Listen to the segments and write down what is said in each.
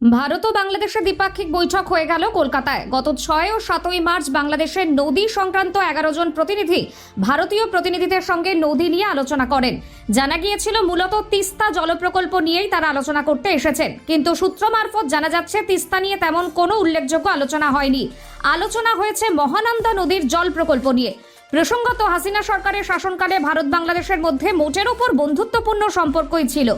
ভারত ও বাংলাদেশের দ্বিপাক্ষিক বৈঠক হয়ে গেল কলকাতায়। গত ছয় ও সাতই মার্চ বাংলাদেশের নদী সংক্রান্ত এগারো জন প্রতিনিধি ভারতীয় প্রতিনিধিদের সঙ্গে নদী নিয়ে আলোচনা করেন। জানা গিয়েছিল, মূলত তিস্তা জলপ্রকল্প নিয়েই তারা আলোচনা করতে এসেছেন। কিন্তু সূত্র মারফত জানা যাচ্ছে, তিস্তা নিয়ে তেমন কোনো উল্লেখযোগ্য আলোচনা হয়নি। আলোচনা হয়েছে মহানন্দা নদীর জল প্রকল্প নিয়ে। প্রসঙ্গত, হাসিনা সরকারের শাসনকালে ভারত বাংলাদেশের মধ্যে মোটের ওপর বন্ধুত্বপূর্ণ সম্পর্কই ছিল।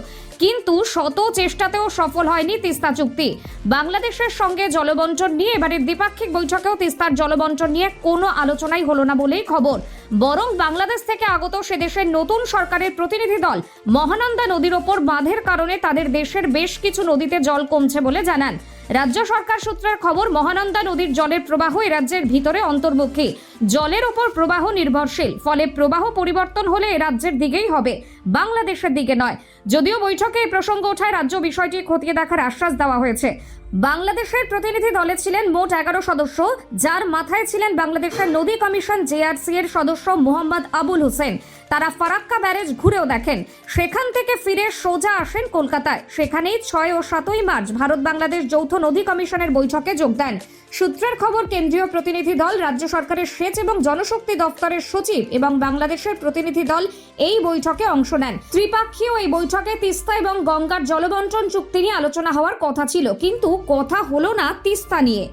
কিন্তু শত চেষ্টাতেও সফল হয়নি তিস্তা চুক্তি। বাংলাদেশের সঙ্গে জলবন্টন নিয়ে এবারের দ্বিপাক্ষিক বৈঠকেও তিস্তার জলবন্টন নিয়ে কোনো আলোচনাই হলো না বলেই খবর। বরং বাংলাদেশ থেকে আগত সে দেশের নতুন সরকারের প্রতিনিধি দল মহানন্দা নদীর ওপর বাঁধের কারণে তাদের দেশের বেশ কিছু নদীতে জল কমছে বলে জানান। রাজ্য সরকার সূত্রের খবর, মহানন্দা নদীর জলের প্রবাহ এ রাজ্যের ভিতরে অন্তর্মুখী। জলের ওপর প্রবাহ নির্ভরশীল, ফলে প্রবাহ পরিবর্তন হলে এ রাজ্যের দিকেই হবে, বাংলাদেশের দিকে নয়। যদিও বৈঠকে এই প্রসঙ্গ ওঠায় রাজ্য বিষয়টি খতিয়ে দেখার আশ্বাস দেওয়া হয়েছে। বাংলাদেশের প্রতিনিধি দলে ছিলেন মোট এগারো সদস্য, যার মাথায় ছিলেন বাংলাদেশের নদী কমিশন জেআরসি এর সদস্য মোহাম্মদ আবুল হোসেন। তারা ফারাক্কা ব্যারেজ ঘুরেও দেখেন। সেখান থেকে ফিরে সোজা আসেন কলকাতায়। সেখানেই ছয় ও সাতই মার্চ ভারত বাংলাদেশ যৌথ নদী কমিশনের বৈঠকে যোগ দেন। সূত্রের খবর, কেন্দ্রীয় প্রতিনিধি দল, রাজ্য সরকারের সেচ এবং জনশক্তি দপ্তরের সচিব এবং বাংলাদেশের প্রতিনিধি দল এই বৈঠকে অংশ নেন। ত্রিপাক্ষীয় এই বৈঠকে তিস্তা এবং গঙ্গার জলবন্টন চুক্তি নিয়ে আলোচনা হওয়ার কথা ছিল। কিন্তু কথা হলো না তিস্তা নিয়ে।